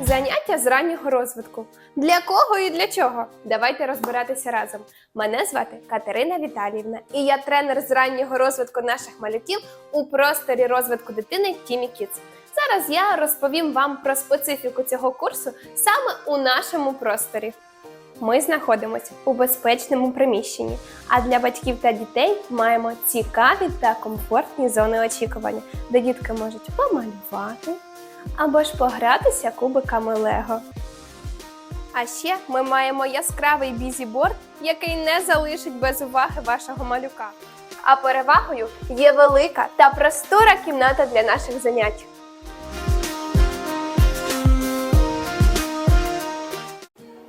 Заняття з раннього розвитку. Для кого і для чого? Давайте розбиратися разом. Мене звати Катерина Віталіївна, і я тренер з раннього розвитку наших малюків у просторі розвитку дитини Тімі Kids. Зараз я розповім вам про специфіку цього курсу саме у нашому просторі. Ми знаходимося у безпечному приміщенні, а для батьків та дітей маємо цікаві та комфортні зони очікування, де дітки можуть помалювати або ж погратися кубиками Лего. А ще ми маємо яскравий бізіборд, який не залишить без уваги вашого малюка. А перевагою є велика та простора кімната для наших занять.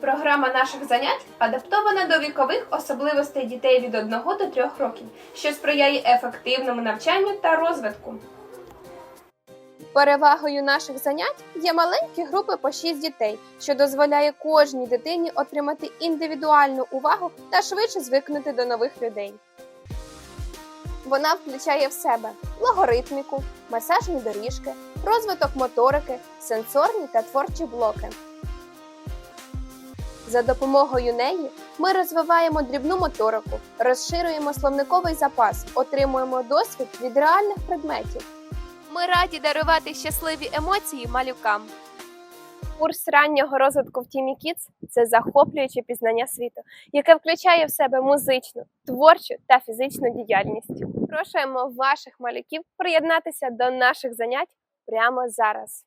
Програма наших занять адаптована до вікових особливостей дітей від 1 до 3 років, що сприяє ефективному навчанню та розвитку. Перевагою наших занять є маленькі групи по 6 дітей, що дозволяє кожній дитині отримати індивідуальну увагу та швидше звикнути до нових людей. Вона включає в себе логоритміку, масажні доріжки, розвиток моторики, сенсорні та творчі блоки. За допомогою неї ми розвиваємо дрібну моторику, розширюємо словниковий запас, отримуємо досвід від реальних предметів. Ми раді дарувати щасливі емоції малюкам. Курс раннього розвитку в Тімі Kids – це захоплююче пізнання світу, яке включає в себе музичну, творчу та фізичну діяльність. Прошуємо ваших малюків приєднатися до наших занять прямо зараз.